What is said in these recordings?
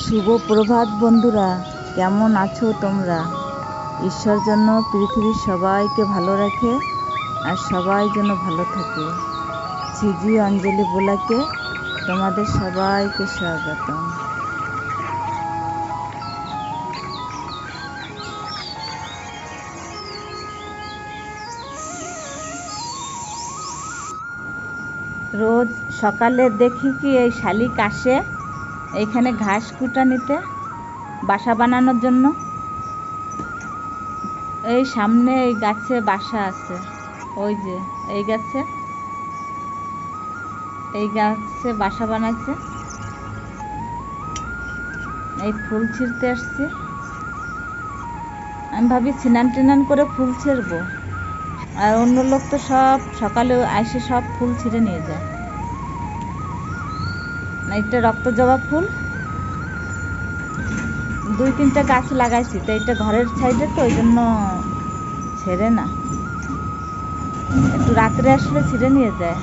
শুভ প্রভাত বন্ধুরা, কেমন আছো তোমরা? ঈশ্বর জন্য পৃথিবীর সবাইকে ভালো রাখে আর সবাই যেন ভালো থাকে। ঝিঝি অঞ্জলি বোলাকে তোমাদের সবাইকে স্বাগতম। রোজ সকালে দেখি কি এই শালিক আসে? এইখানে ঘাস কুটা নিতে, বাসা বানানোর জন্য। এই সামনে এই গাছে বাসা আছে, ওই যে, এই গাছে। এই গাছে বাসা বানাইছে। এই ফুল ছিঁড়তে আসছি। আমি ভাবি স্নান টিনান করে ফুল ছিঁড়বো। আর অন্য লোক তো সব সকালে এসে সব ফুল ছিঁড়ে নিয়ে যায়। এটা রক্ত জবা ফুল। দুই, তিনটা গাছ লাগাইছি, তো এটা ঘরের সাইডে তো, ওই জন্য ছেড়ে না। একটু রাত্রে আসলে ছিঁড়ে নিয়ে যায়।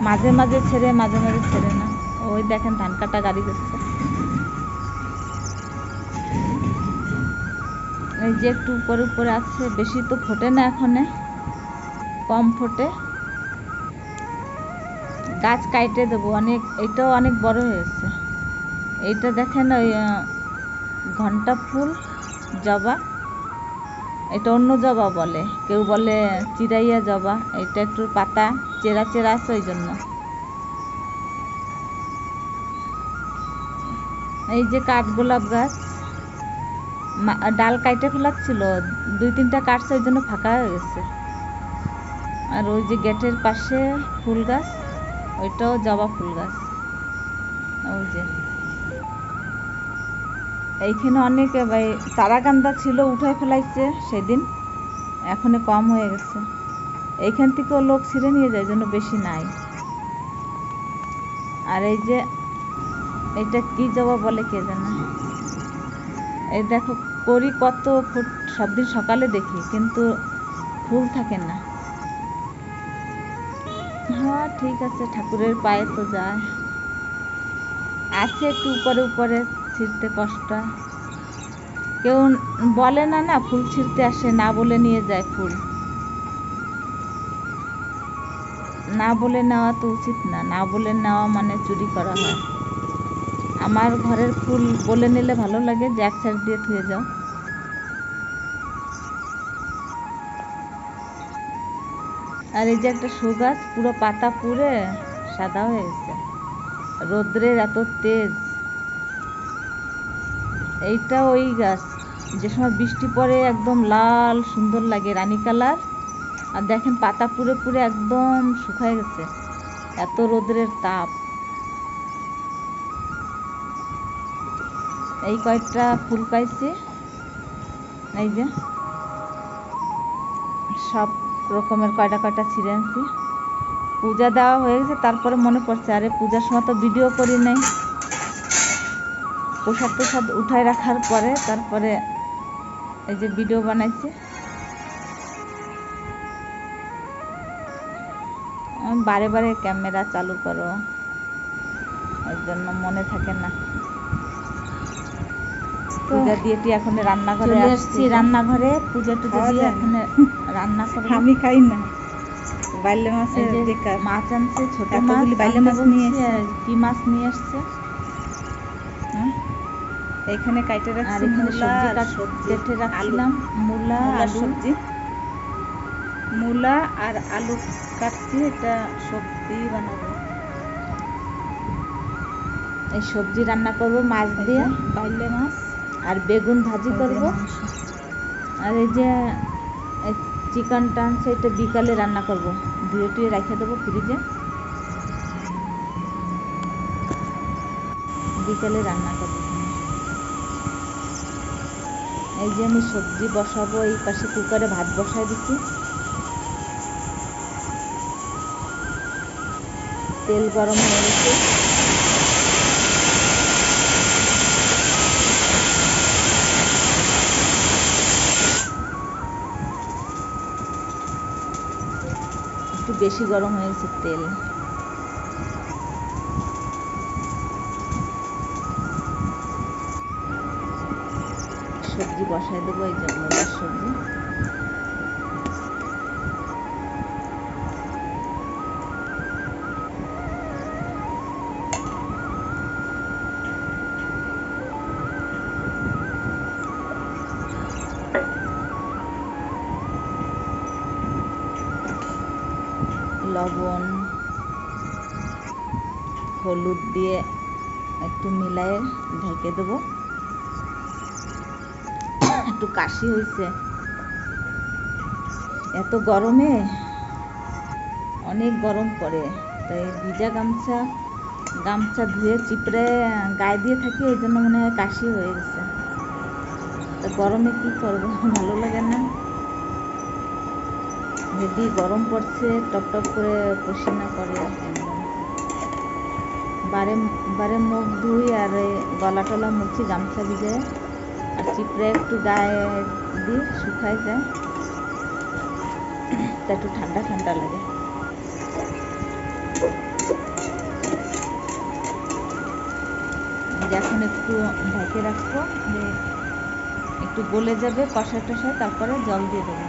মাঝে মাঝে ছেড়ে, মাঝে মাঝে ছেড়ে না। ওই দেখেন, ধান কাটা গাড়ি যাচ্ছে এই যে একটু উপরে উপরে আছে, বেশি তো ফোটে না এখনে। কম ফোটে। গাছ কাইটে দেবো, অনেক, এটাও অনেক বড় হয়েছে। এইটা দেখেন ওই ঘণ্টা ফুল, জবা। এটা অন্য জবা বলে, কেউ বলে চিরাইয়া জবা, এটা একটু পাতা, চেরা চেরা আছে ওই জন্য। এই যে কাঠগোলাপ গাছ, মা- ডাল কাইটে ফেলাচ্ছিল, দুই তিনটা কাঠ ওই জন্য ফাঁকা হয়ে গেছে। আর ওই যে গেটের পাশে ফুল গাছ ওইটাও জবা ফুল গাছ। ওই যে। এইখানে অনেক, ভাই তারাকান্দা ছিল উঠাই ফেলাইছে সেদিন। এখন কম হয়ে গেছে। এইখান থেকেও লোক ছিঁড়ে নিয়ে যায় জন্য বেশি নাই। আর এই যে, এটা কি জবা বলে কে জানে? এই দেখো, করি কত ফুট সব দিন সকালে দেখি, কিন্তু ফুল থাকে না। হ্যাঁ ঠিক আছে, ঠাকুরের পায়ে তো যায়। আছে একটু উপরে উপরে ছিঁড়তে কষ্ট। কেউ বলে না না, ফুল ছিঁড়তে আসে, না বলে নিয়ে যায় ফুল। না বলে নেওয়া তো উচিত না না বলে নেওয়া মানে চুরি করা হয়। আমার ঘরের ফুল বলে নিলে ভালো লাগে, যে এক সাইড দিয়ে থুয়ে যাও। আর এই যে একটা শো গাছ পুরো পাতা পুড়ে সাদা হয়ে গেছে। রোদ্রের এত তেজ। এইটা ওই গাছ। যে সময় বৃষ্টি পড়ে, একদম লাল, সুন্দর লাগে, রানী কালার। আর দেখেন পাতা পুড়ে পুড়ে একদম শুকায় গেছে। এত রোদ্রের তাপ। এই কয়েকটা ফুল পাইছি। এই যে। সব রকমের কয়টা কয়টা ছিঁড়ে আনছি পূজা দেওয়া হয়ে গেছে তারপরে মনে পড়ছে আরে পূজার সময় তো ভিডিও করি নাই। প্রসাদ প্রসাদ উঠায় রাখার পরে তারপরে এই যে ভিডিও বানাইছি। বারে বারে ক্যামেরা চালু করো। ওই জন্য মনে থাকে না। পূজা দিয়ে এখন রান্নাঘরে আসছি। রান্নাঘরে। পূজা টুজা দিয়ে এখন রান্না করব? আমি খাই না। বাইলে মাছের বেকার। মাছ আনছে ছোট মাছ বাইলে মাছ নিয়ে। কি মাছ নিয়ে আসছে? হ্যাঁ? এখানে কাইটে রাখছি মূলা সবজি আর কাট সবজি। কেটে আলু। রাখছিলাম মূলা আলু। সবজি। মূলা আর আলু কাটছি এটা সবজি বানাবো। এই সবজি রান্না করব মাছ দিয়ে। বাইলে মাছ। আর বেগুন ভাজি করব। আর এই যে চিকেনটা আনছে এটা বিকালে রান্না করব। ধুয়ে টুয়ে রেখে দেবো ফ্রিজে। বিকালে রান্না করব। এই যে আমি সবজি বসাবো, এই পাশে কুকারে ভাত বসাই দিচ্ছি। তেল গরম হয়ে গেছে। বেশি গরম হয়েছে তেল। সবজি বসায় দেবো এই জন্য সবজি লবণ, হলুদ দিয়ে একটু মিলায়ে ঢেকে দেবো। একটু কাশি হয়েছে। এত গরমে অনেক গরম পড়ে। তাই ভিজা গামছা গামছা ধুয়ে চিপড়ে গায়ে দিয়ে থাকি, এই জন্য মনে হয় কাশি হয়ে গেছে। গরমে কি করব? ভালো লাগে না। হেভি গরম পড়ছে, টপ টপ করে পসিনা করে বারে বারে মুখ ধুই আর গলা টলা মুছি গামছা ভিজে আর চিপড়ে একটু গায়ে দিই, শুকায় যায়। তা একটু ঠান্ডা ঠান্ডা লাগে। এখন একটু ঢেকে রাখব একটু গলে যাবে কষা টষায়, তারপরে জল দিয়ে দেবো।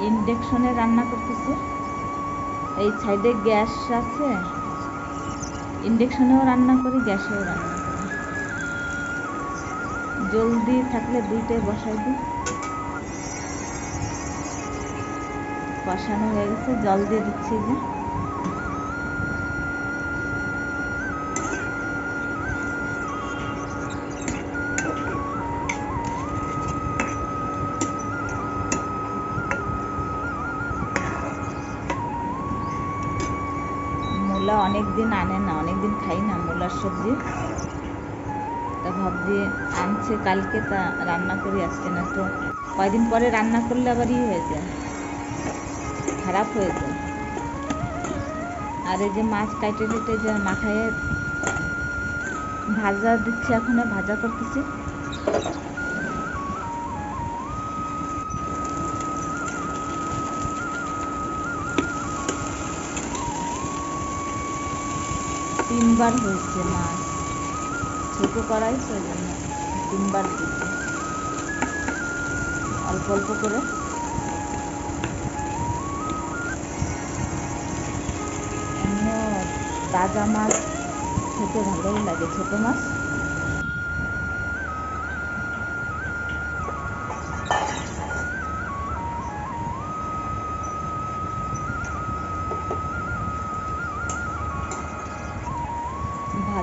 ইন্ডাকশনে রান্না করতেছে। এই সাইডে গ্যাস আছে। ইন্ডাকশনেও রান্না করি, গ্যাসেও রান্না করি। জলদি থাকলে দুইটাই বসাই দিই। কষানো হয়ে গেছে, জল দিয়ে দিচ্ছি যে। অনেক দিন আনে না অনেক দিন খাই না মূলার সবজি। তা ভাবছি আনছে কালকে, তা রান্না করি আজকে, না তো কয়দিন পরে রান্না করলে আবার ই হয়ে যায়, খারাপ হয়ে যায়। আর এই যে মাছ কাটে কেটে যে মাথায় ভাজা দিচ্ছি, এখন ভাজা করতেছি। তিনবার হয়েছে মাছ ছোট করাই ওই জন্য তিনবার দিতে। অল্প অল্প করে। তাজা মাছ খেতে ভালোই লাগে। ছোট মাছ?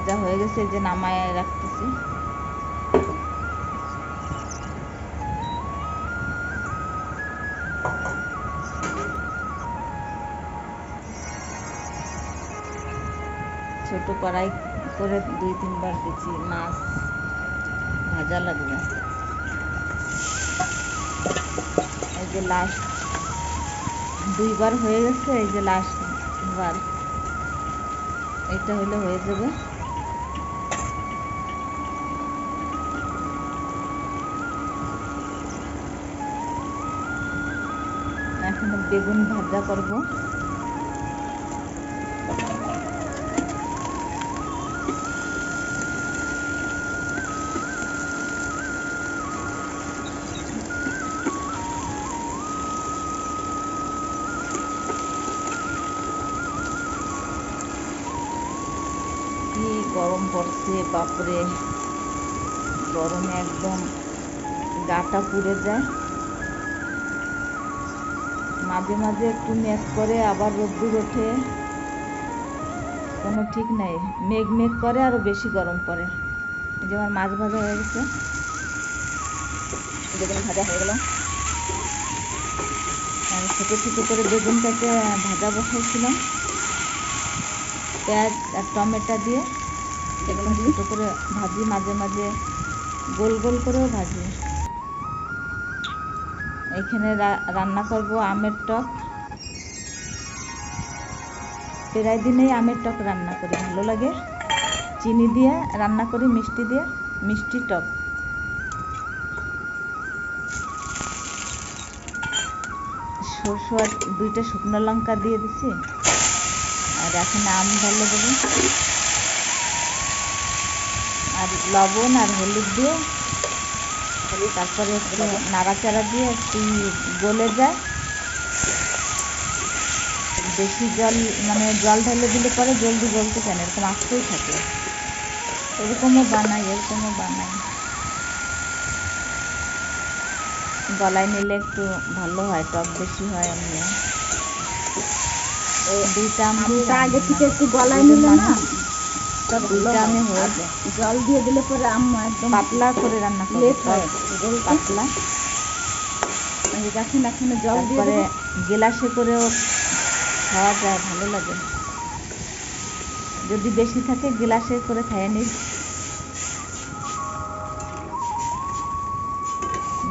ভাজা হয়ে গেছে যে নামায় রাখতেছি। ছোট কড়াই করে দুই তিনবার দিচ্ছি, মাছ ভাজা লাগবে। এই যে লাস্ট দুইবার হয়ে গেছে, এই যে লাস্ট বার। এটা হলে হয়ে যাবে। বেগুন ভাজা করব। গরম পড়ছে বাপরে। গরমে একদম গাটা পুড়ে যায়। মাঝে মাঝে একটু মেঘ করে, আবার রোদ্দুর ওঠে। কোনো ঠিক নাই। মেঘ মেঘ করে আরও বেশি গরম পড়ে। যে আমার মাছ ভাজা হয়ে গেছে। বেগুন ভাজা হয়ে গেল। ছোটো ছোটো করে বেগুনটাকে ভাজা বসাইছিলাম। পেঁয়াজ আর টমেটো দিয়ে এগুলো ছোটো করে ভাজি, মাঝে মাঝে গোল গোল করেও ভাজি। এখানে রান্না করব আমের টক। প্রায় দিনেই আমের টক রান্না করি, ভালো লাগে। চিনি দিয়ে রান্না করি, মিষ্টি দিয়ে, মিষ্টি টক। সরষে আর দুইটা শুকনো লঙ্কা দিয়ে দিছি, আর এখন আম ভালো দেবো। আর লবণ আর হলুদ দিয়ে তারপরে একটু নাড়াচাড়া দিয়ে একটু গলে যায়। বেশি জল মানে জল ঢেলে দিলে পরে জলদি গলতে চায় না এরকম আসতেই থাকে। এরকমও বানাই এরকমও বানাই। গলায় নিলে একটু ভালো হয় টক বেশি হয় এমনি দুইটা আগে থেকে একটু গলায় নিলে না? দুইটা আমি হয়ে। জল দিয়ে দিলে পরে আম্মা একদম পাতলা করে রান্না করি হয়। পাতলা। জল তারপরে গেলাসে করেও খাওয়া যায় ভালো লাগে। যদি বেশি থাকে গেলাসে করে খাইয়ে নিস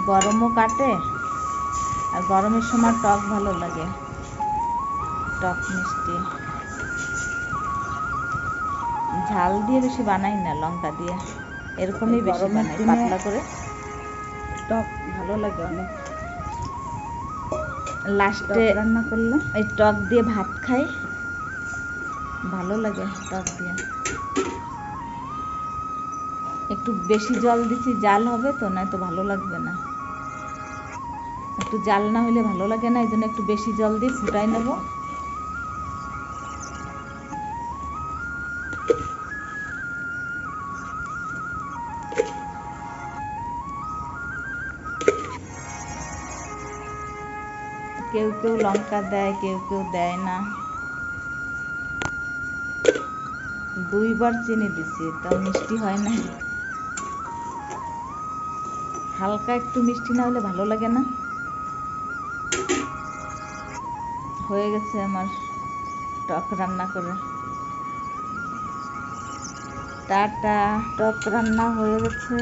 গরমও কাটে আর গরমের সময় টক ভালো লাগে। টক মিষ্টি। ঝাল দিয়ে বেশি বানাই না লঙ্কা দিয়ে। এরকমই বেশি বানাই পাতলা করে। টক ভালো লাগে অনেক। লাস্টে রান্না করলে? এই টক দিয়ে ভাত খাই। ভালো লাগে টক দিয়ে। একটু বেশি জল দিচ্ছি জাল হবে তো নয়তো ভালো লাগবে না। একটু জাল না হলে ভালো লাগে না এই জন্য একটু বেশি জল দিয়ে ফুটাই নেব। কেউ লঙ্কা দেয়, কেউ কেউ দেয় না। দুইবার চিনি দিছি, তাও মিষ্টি হয় না হালকা একটু মিষ্টি না হলে ভালো লাগে না। হয়ে গেছে আমার টক রান্না করে। টাটা, টক রান্না হয়ে গেছে।